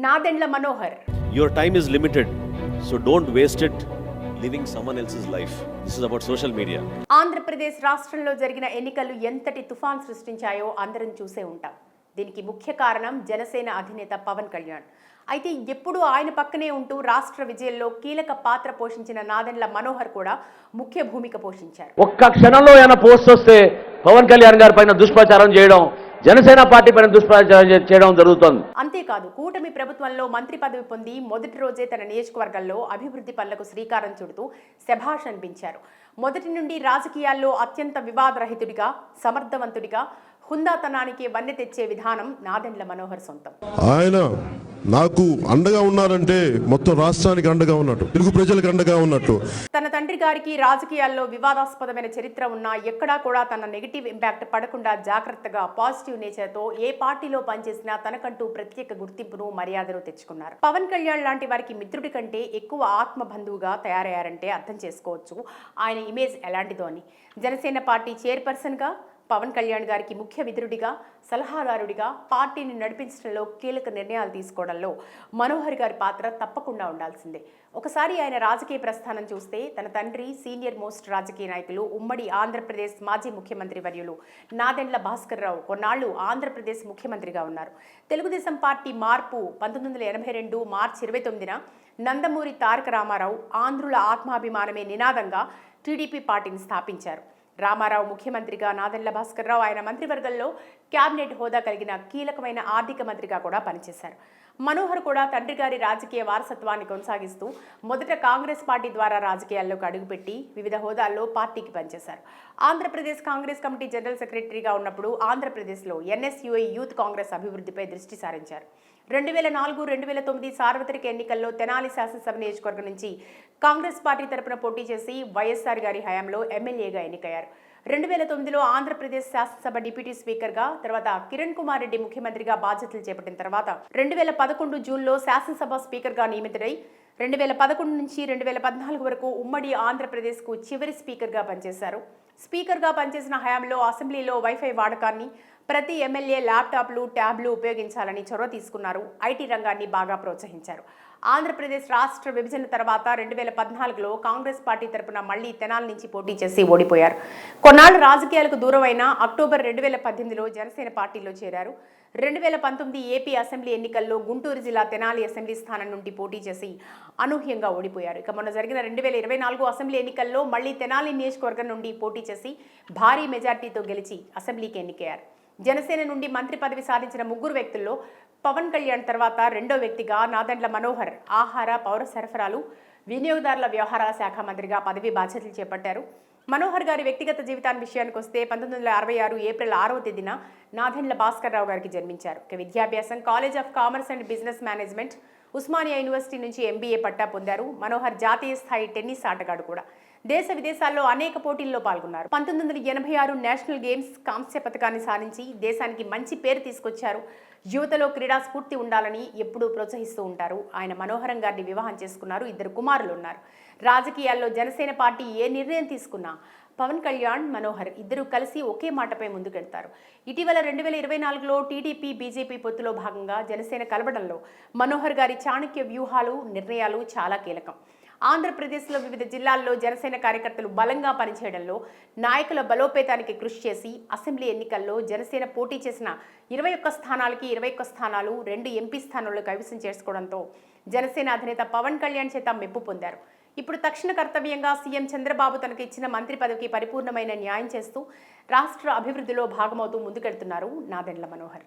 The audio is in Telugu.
Nadendla Manohar Your time is limited, so don't waste it living someone else's life. This is about social media. Andhra Pradesh రాష్ట్రంలో జరిగిన ఎన్నికలు ఎంతటి తుఫాన్ సృష్టించాయో అందరం చూసే ఉంటాం దీనికి ముఖ్య కారణం జనసేన అధినేత పవన్ కళ్యాణ్ అయితే ఎప్పుడూ ఆయన పక్కనే ఉంటూ రాష్ట్ర విజయంలో కీలక పాత్ర పోషించిన నాదెండ్ల మనోహర్ కూడా ముఖ్య భూమిక పోషించారు ఒక్క క్షణంలో ఏమైనా పోస్ట్ వస్తే పవన్ కళ్యాణ్ గారి పైన దుష్ప్రచారం చేయడం జనసేన పార్టీ పైన దుష్ప్రచారం చేయడం జరుగుతోంది. అంతేకాదు కూటమి ప్రభుత్వంలో మంత్రి పదవి పొంది మొదటి రోజే తన నియోజకవర్గంలో అభివృద్ధి పనులకు శ్రీకారం చుడుతూ శభాష్ అనిపించారు. మొదటి నుండి రాజకీయాల్లో అత్యంత వివాదరహితుడిగా సమర్థవంతుడిగా హుందాతనానికి వన్నె తెచ్చే విధానం నాదెండ్ల మనోహర్ సొంతం. ఆయన నాకు అండగా ఉన్నారంటే మొత్తం రాష్ట్రానికి అండగా ఉన్నట్టు తెలుగు ప్రజలకు అండగా ఉన్నట్టు. తన తండ్రి గారికి రాజకీయాల్లో వివాదాస్పదమైన చరిత్ర ఉన్నా ఎక్కడా కూడా తన నెగిటివ్ ఇంపాక్ట్ పడకుండా జాగ్రత్తగా పాజిటివ్ నేచర్తో ఏ పార్టీలో పనిచేసినా తనకంటూ ప్రత్యేక గుర్తింపును మర్యాదను తెచ్చుకున్నారు. పవన్ కళ్యాణ్ లాంటి వారికి మిత్రుడి కంటే ఎక్కువ ఆత్మ బంధువుగా తయారయ్యారంటే అర్థం చేసుకోవచ్చు. ఆయన ఇమేజ్ ఎలాంటిదో అని. జనసేన పార్టీ చైర్పర్సన్గా పవన్ కళ్యాణ్ గారికి ముఖ్య విధుడిగా సలహాదారుడిగా పార్టీని నడిపించడంలో కీలక నిర్ణయాలు తీసుకోవడంలో మనోహర్ గారి పాత్ర తప్పకుండా ఉండాల్సిందే. ఒకసారి ఆయన రాజకీయ ప్రస్థానం చూస్తే తన తండ్రి సీనియర్ మోస్ట్ రాజకీయ నాయకులు ఉమ్మడి ఆంధ్రప్రదేశ్ మాజీ ముఖ్యమంత్రి వర్యులు నాదెండ్ల భాస్కర్ రావు కొన్నాళ్ళు ఆంధ్రప్రదేశ్ ముఖ్యమంత్రిగా ఉన్నారు. తెలుగుదేశం పార్టీ మార్పు పంతొమ్మిది వందల ఎనభై రెండు మార్చి ఇరవై తొమ్మిదిన నందమూరి తారక రామారావు ఆంధ్రుల ఆత్మాభిమానమే నినాదంగా టీడీపీ పార్టీని స్థాపించారు. రామారావు ముఖ్యమంత్రిగా నాదెళ్ళ భాస్కర్ రావు ఆయన మంత్రివర్గంలో క్యాబినెట్ హోదా కలిగిన కీలకమైన ఆర్థిక మంత్రిగా కూడా పనిచేశారు. మనోహర్ కూడా తండ్రి గారి రాజకీయ వారసత్వాన్ని కొనసాగిస్తూ మొదట కాంగ్రెస్ పార్టీ ద్వారా రాజకీయాల్లోకి అడుగుపెట్టి వివిధ హోదాల్లో పార్టీకి పనిచేశారు. ఆంధ్రప్రదేశ్ కాంగ్రెస్ కమిటీ జనరల్ సెక్రటరీగా ఉన్నప్పుడు ఆంధ్రప్రదేశ్లో ఎన్ఎస్యుఐ యూత్ కాంగ్రెస్ అభివృద్ధిపై దృష్టి సారించారు. రెండు వేల నాలుగు రెండు వేల తొమ్మిది సార్వత్రిక ఎన్నికల్లో తెనాలి శాసనసభ నియోజకవర్గం నుంచి కాంగ్రెస్ పార్టీ తరపున పోటీ చేసి వైఎస్ఆర్ గారి హయాంలో ఎమ్మెల్యేగా ఎన్నికయ్యారు. రెండు వేల తొమ్మిదిలో ఆంధ్రప్రదేశ్ శాసనసభ డిప్యూటీ స్పీకర్గా తర్వాత కిరణ్ కుమార్ రెడ్డి ముఖ్యమంత్రిగా బాధ్యతలు చేపట్టిన తర్వాత రెండు వేల పదకొండు జూన్లో శాసనసభ స్పీకర్గా నియమితుడై రెండు వేల పదకొండు నుంచి రెండు వేల పద్నాలుగు వరకు ఉమ్మడి ఆంధ్రప్రదేశ్కు చివరి స్పీకర్గా పనిచేశారు. స్పీకర్గా పనిచేసిన హయాంలో అసెంబ్లీలో వైఫై వాడకాన్ని ప్రతి ఎమ్మెల్యే ల్యాప్టాప్లు ట్యాబ్లు ఉపయోగించాలని చొరవ తీసుకున్నారు. ఐటీ రంగాన్ని బాగా ప్రోత్సహించారు. ఆంధ్రప్రదేశ్ రాష్ట్ర విభజన తర్వాత రెండు వేల పద్నాలుగులో కాంగ్రెస్ పార్టీ తరపున మళ్ళీ తెనాల నుంచి పోటీ చేసి ఓడిపోయారు. కొన్నాళ్ళు రాజకీయాలకు దూరమైన అక్టోబర్ రెండు వేల పద్దెనిమిదిలో జనసేన పార్టీలో చేరారు. రెండు వేల పంతొమ్మిది ఏపీ అసెంబ్లీ ఎన్నికల్లో గుంటూరు జిల్లా తెనాలి అసెంబ్లీ స్థానం నుండి పోటీ చేసి అనూహ్యంగా ఓడిపోయారు. ఇక మొన్న జరిగిన రెండు వేల ఇరవై నాలుగు అసెంబ్లీ ఎన్నికల్లో మళ్ళీ తెనాలి నియోజకవర్గం నుండి పోటీ చేసి భారీ మెజార్టీతో గెలిచి అసెంబ్లీకి ఎన్నికయ్యారు. జనసేన నుండి మంత్రి పదవి సాధించిన ముగ్గురు వ్యక్తుల్లో పవన్ కళ్యాణ్ తర్వాత రెండో వ్యక్తిగా నాదండ్ల మనోహర్ ఆహార పౌర సరఫరాలు వినియోగదారుల వ్యవహారాల శాఖ మంత్రిగా పదవి బాధ్యతలు చేపట్టారు. మనోహర్ గారి వ్యక్తిగత జీవితాన్ని విషయానికి వస్తే పంతొమ్మిది వందల అరవై ఆరు ఏప్రిల్ ఆరవ తేదీన నాదెండ్ల భాస్కర్ రావు గారికి జన్మించారు. విద్యాభ్యాసం college of commerce and business management Osmania university నుంచి ఎంబీఏ పట్టా పొందారు. మనోహర్ జాతీయ స్థాయి టెన్నిస్ ఆటగాడు కూడా. దేశ విదేశాల్లో అనేక పోటీల్లో పాల్గొన్నారు. పంతొమ్మిది వందల ఎనభై ఆరు నేషనల్ గేమ్స్ కాంస్య పథకాన్ని సాధించి దేశానికి మంచి పేరు తీసుకొచ్చారు. యువతలో క్రీడా స్ఫూర్తి ఉండాలని ఎప్పుడూ ప్రోత్సహిస్తూ ఉంటారు. ఆయన మనోహరం గారిని వివాహం చేసుకున్నారు. ఇద్దరు కుమారులు ఉన్నారు. రాజకీయాల్లో జనసేన పార్టీ ఏ నిర్ణయం తీసుకున్నా పవన్ కళ్యాణ్ మనోహర్ ఇద్దరు కలిసి ఒకే మాటపై ముందుకెడతారు ఇటీవల రెండు వేల ఇరవై నాలుగులో టీడీపీ బీజేపీ పొత్తులో భాగంగా జనసేన కలవడంలో మనోహర్ గారి చాణక్య వ్యూహాలు నిర్ణయాలు చాలా కీలకం. ఆంధ్రప్రదేశ్లో వివిధ జిల్లాల్లో జనసేన కార్యకర్తలు బలంగా పనిచేయడంలో నాయకుల బలోపేతానికి కృషి చేసి అసెంబ్లీ ఎన్నికల్లో జనసేన పోటీ చేసిన ఇరవై ఒక్క స్థానాలకి ఇరవై ఒక్క స్థానాలు రెండు ఎంపీ స్థానాల్లో కైవసం చేసుకోవడంతో జనసేన అధినేత పవన్ కళ్యాణ్ చేత మెప్పు పొందారు. ఇప్పుడు తక్షణ కర్తవ్యంగా సీఎం చంద్రబాబు తనకు ఇచ్చిన మంత్రి పదవికి పరిపూర్ణమైన న్యాయం చేస్తూ రాష్ట్ర అభివృద్ధిలో భాగమవుతూ ముందుకెళ్తున్నారు నాదెండ్ల మనోహర్.